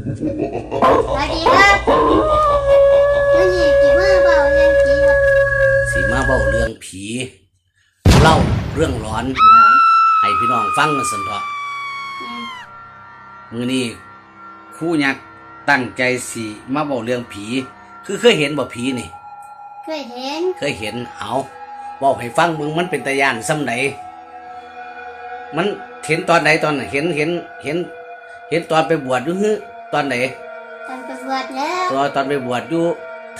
สวัสดีครับวันนี้จิมาเบาเรื่องผีครับสีมาเบ้าเรื่องผี เล่าเรื่องร้อน ให้พี่น้องฟังกันสันเถาะอืมมือนี้ครู่ยักษ์ตั้งใจสีมาเบ้าเรื่องผี คือเคยเห็นบ่ผีนี่ เคยเห็นเคยเห็นเอาบอกให้ฟังมึงมันเป็นตะยานซ้ำไหนมันเห็นตอนไหนตอนไหนเห็นเห็นเห็น เห็นตอนไปบวชอยู่ฮึ ตอนไหนตอนไปบวชแล้วตอนตอนไปบวชอยู่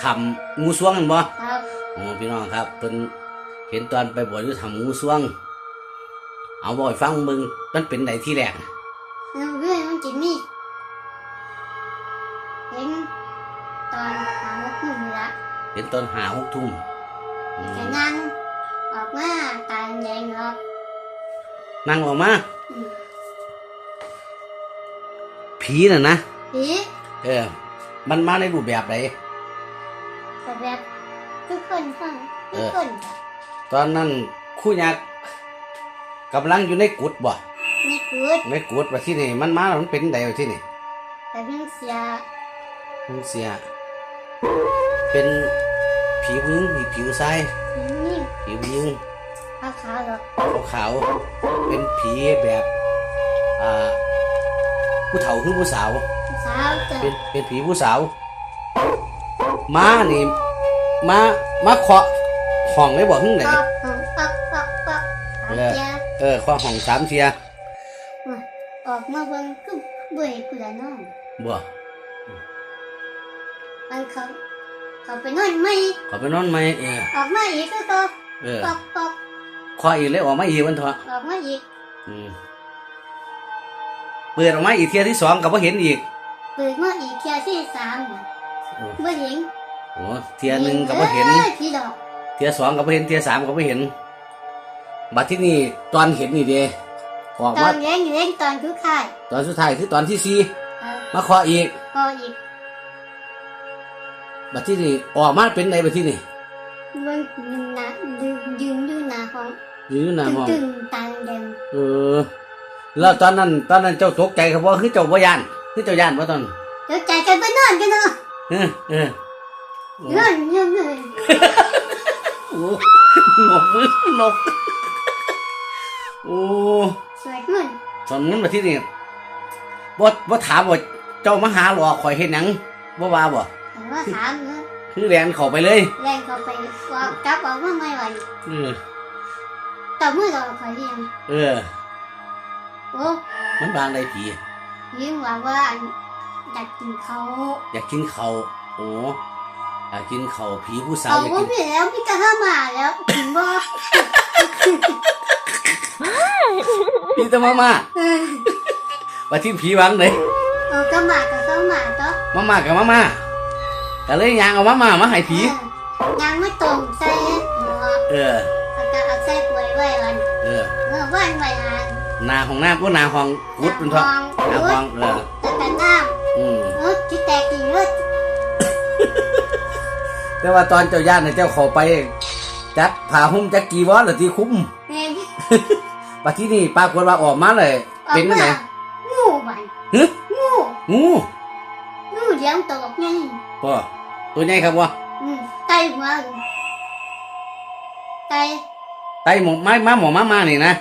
ทำงูสวงกันบ่ครับโอ้พี่น้องครับเป็นเห็นตอนไปบวชอยู่ทำงูสวง เอาบ่อยฟังมึงมันเป็นไหนที่แรกน่ะน้ำเรื่องมันจิมีเห็นตอนหาว่าขึ้นละเห็นตอนหาหกทุ่มอืมจะนั่งออกมาตาแดงหรอกนั่งออกมาอืมผีน่ะนะ ผีเออ มันมาในรูปแบบไหนแต่แบบทุกคนฟังทุกคนจ้ะตอนนั้นครู่ยักษ์กำลังอยู่ในกุฏบ่ นี่กูดในกุฏว่าที่นี่มันมาแล้วมันเป็นไดว่าที่นี่แต่เพิ่งเสียมันเสีย เป็นผีผู้หญิงผีผิวทรายนี่ผีผู้หญิง ขาวขาวๆหรอกขาวๆเป็นผีแบบ อ่า ผู้เฒ่าคือผู้สาว สาวจ้ะเป็นเป็นผีผู้สาวม้านี่มามาเคาะห้องได้บ่หึ่งไหนปักปักปักปักปักเออเสียเออเคาะห้องสามเทียออกมาเบิ่งคือบ่เห็นกูละน้องบ่มันเขาเขาไปนอนไหมขอไปนอนไหมเออออกมาอีกก็ก็เออปอกปอกเคาะอีกเลยออกมาอีกวันเถอะออกมาอีกอืมเปิดออกมาอีกเทียที่สองก็บ่เห็นอีก เปิดมาอีกเทียที่สามน่ะโอ้บ่เห็นโหเทียหนึ่งก็บ่เห็นอ้ยพี่ดอกเทียสองก็บ่เห็นเทียสามก็บ่เห็น บัดที่นี่ตอนเห็นนี่เด้ออกตอมานเลี้ยงเลี้ยงตอนทุกข่ายตอนสุดท้ายคือตอนที่สี่เออมาเคาะอีกพออีกบัดที่นี่ออกมาเป็นไงบัดที่นี่มันหนายืนยืนอยู่หน้าห้องอยู่หน้าตึงห้องตึงตาแดงเออแล้วตอนนั้น ตอนนั้นเจ้าตกใจครับว่าคือเจ้าบ่ย่าน คือเจ้าย่านบ่ตอนเดี๋ยวใจกันไปนอนกันเนาะเออเออโอ้นอนอยู่เลยโอ้นกมือนกโอ้สวยขึ้นตอนนั้นบัดที่นี่บ่บ่ถามว่าเจ้ามาหาหรอกข่อยเฮ็ดหยังบ่ว่าบ่แต่ว่าถามเนาะคือแลนเข้าไปเลยแรงเขาไปว่ากลับออกมาไม่ไหวเออต่อมือเราคอยเรียงเออโอ้มันบางได้ผี ยิ่งว่าว่าอันอยากกินเขาอยากกินข้าวโอ้อยากกินข้าวผีผู้สาวเอาอยากว่ากินพี่แล้วพี่ก็ห้ามาแล้วถึงบ่ผีแตะมามาเออว่าที่ผีวางไหนเอาก็มาก็เข้ามาก็มามากับมามาก็เลยยางเอามามามาให้ผีเออยังไม่ตรงใส่หัวเออแล้วก็เอาใส่ป่วยไว้วันเออเมื่อวันไว้หา นนาของน้ำก็นาของกุดเป็นท้องนาของเออแล้วก็น้อืมำรถที่แตกกินรถแต่ว่าตอนเจ้าญาติเนี่ยเจ้าเขอไป จัดผ่าหุ้มจักกีวอนหรือที่คุ้มแม่งปัจที่นี่ปรากฏว่าออกมาเลยออกเป็นมาไงงูบันฮึงูงูงูเลี้ยงตัวไงป่ะตัวใหญ่ครับวะอืมไตหัวไตไตหมอไม้มาหมอมามานี่นะ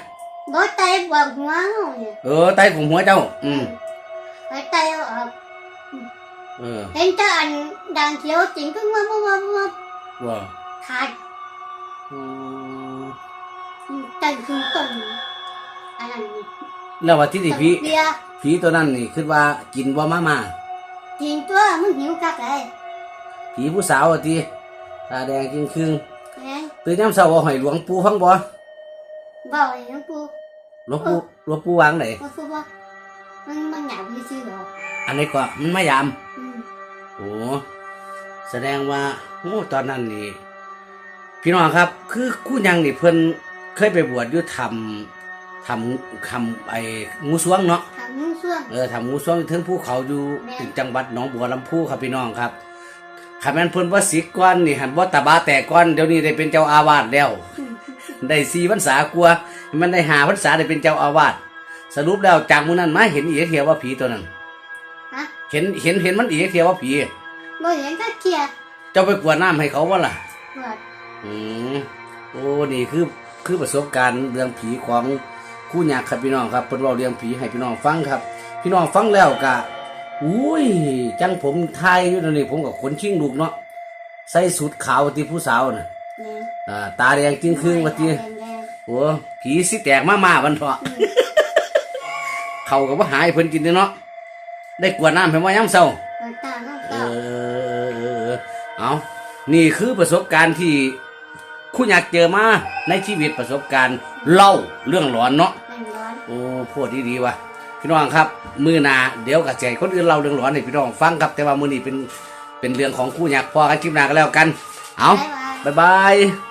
บ่ไตบวกหัวงูเนี่ยเออไตผมหัวเจ้า อืมไว้ไตเอาออกเออเห็นแต่อันดังเขียวจริงก็ว่าว่าว่าว่าว่าขาดอืมใจคือต้นอันนั้นนี่แล้วว่าที่นี่ผีเบียร์ผีตัวนั้นนี่คิดว่ากินว่ามามากินตัวมึงหิวกักเลยผีผู้สาวอะทีตาแดงจริงคืงแม่งตื่นย้ำเช้าเอาหอยหลวงปู่ฟังบ่เบาเลยน้องปู หลวงปู่หลวงปู่วางไหนว่าฟูว่ามันมันหนาวที่ซื้อหรออันนี้ก็มันไม่ยามอืมโอ้แสดงว่าโอ้ตอนนั้นนี่พี่น้องครับ คือคู่ยังนี่เพิ่นเคยไปบวชอยู่ทำทำคำไอ้งูสวงเนาะถามมึงช่วงเออทำงูสวงถึงภูเขาอยู่แม่ถึงจังหวัดหนองบัวลำพูครับพี่น้องครับขันแม่นเพิ่นว่าสิกก้อนนี่หันว่าตาบาแต่ก้อนเดี๋ยวนี้ได้เป็นเจ้าอาวาสแล้ว ได้สี่พรรษากลัวามันได้หาพรรษาได้เป็นเจ้าอาวาสสรุปแล้วจากมื้อนั้นมาเห็นอีกเทียวว่าผีตัวนั้นฮะเห็นเห็นเห็นมันอีกเทียว่าผีบ่เห็นก็เกียร์เจ้าไปกวดน้ำให้เขาว่าล่ะปวดอืมโอ้นี่คือคือประสบการณ์เรื่องผีของคู่ยักษ์ครับพี่น้องครับเพิ่นเล่าเรื่องผีให้พี่น้องฟังครับ พี่น้องฟังแล้วกะอุ้ยจังผมทายอยู่ตอนนี้ผมกับขนชิงลูกเนาะใส่สุดขาวที่ผู้สาวน่ะเนี่ย อ่าตาแดงจริงครึ่งว่าทีแดงโอ้ผีสิแตกมามาวันเถาะเขาก็บ่หายเพิ่นกินเด้อเนาะได้กวดน้ำให้ว่าย้ำเศร้าๆเปิดตาน้องเอเต้าอเออเอานี่คือประสบการณ์ที่คุณอยากเจอมาในชีวิตประสบการณ์เล่าเรื่องหลอนเนาะเป็นร้อนโอ้พูดดีๆว่ะพี่น้องครับ มือหนาเดี๋ยวกับใจคนอื่นเล่าเรื่องหลอนให้พี่น้องฟังครับแต่ว่ามือนี้เป็นเป็นเรื่องของคู่อยากพอกันคลิปหน้าก็แล้วกัน เอาบ๊ายบายบ๊ายบาย